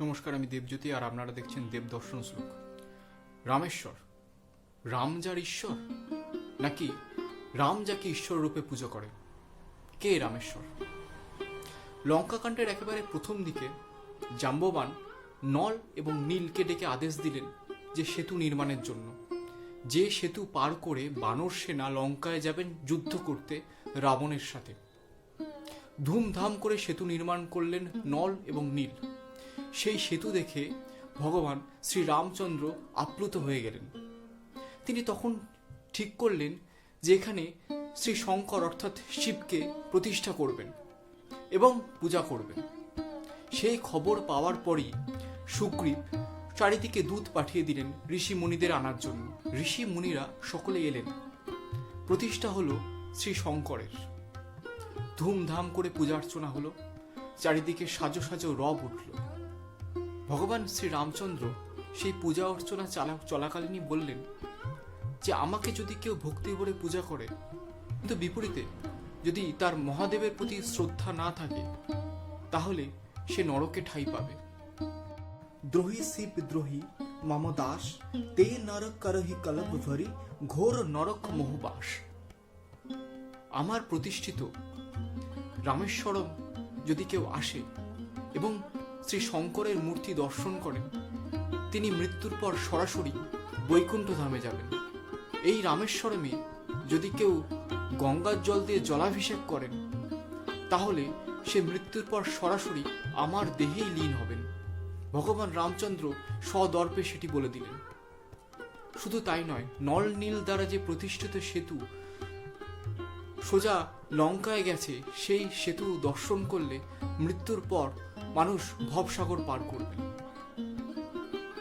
নমস্কার, আমি দেবজ্যোতি আর আপনারা দেখছেন দেবদর্শন শ্লোক। রামেশ্বর, রাম যার ঈশ্বর? নাকি রাম যাকে ঈশ্বর রূপে পুজো করে? কে রামেশ্বর? লঙ্কাকাণ্ডের একেবারে প্রথম দিকে জাম্ববান নল এবং নীলকে ডেকে আদেশ দিলেন যে সেতু নির্মাণের জন্য। যে সেতু পার করে বানর সেনা লঙ্কায় যাবেন যুদ্ধ করতে রাবণের সাথে। ধুমধাম করে সেতু নির্মাণ করলেন নল এবং নীল। সেই সেতু দেখে ভগবান শ্রী রামচন্দ্র আপ্লুত হয়ে গেলেন। তিনি তখন ঠিক করলেন যে এখানে শ্রী শঙ্কর অর্থাৎ শিবকে প্রতিষ্ঠা করবেন এবং পূজা করবেন। সেই খবর পাওয়ার পরই সুগ্রীব চারিদিকে দূত পাঠিয়ে দিলেন ঋষি মুনিদের আনার জন্য। ঋষি মুনিরা সকলে এলেন। প্রতিষ্ঠা হলো শ্রী শঙ্করের ধুমধাম করে পূজা অর্চনা হলো। চারিদিকে সাজো সাজো রব উঠল। ভগবান শ্রী রামচন্দ্র সেই পূজা অর্চনা চালা চলাকালীনই বললেন যে আমাকে যদি কেউ ভক্তি ভরে পূজা করে কিন্তু বিপরীতে যদি তার মহাদেবের প্রতি শ্রদ্ধা না থাকে তাহলে সে নরকে ঠাই পাবে। দ্রোহী শিব দ্রোহী মম দাস তে নরক করহি কলক ভরি ঘোর নরক মোহবাস আমার প্রতিষ্ঠিত রামেশ্বরম যদি কেউ আসে এবং শ্রী শঙ্করের মূর্তি দর্শন করেন। তিনি মৃত্যুর পর সরাসরি বৈকুণ্ঠ ধামে যাবেন। এই রামেশ্বরমে যদি কেউ গঙ্গার জল দিয়ে জলাভিষেক করেন, তাহলে সে মৃত্যুর পর সরাসরি আমার দেহেই লীন হবেন। ভগবান রামচন্দ্র সদর্পে সেটি বলে দিলেন। শুধু তাই নয়, নল নীল দ্বারা যে প্রতিষ্ঠিত সেতু, সোজা লঙ্কায় গেছে, সেই সেতু দর্শন করলে মৃত্যুর পর মানুষ ভবসাগর পার করবে।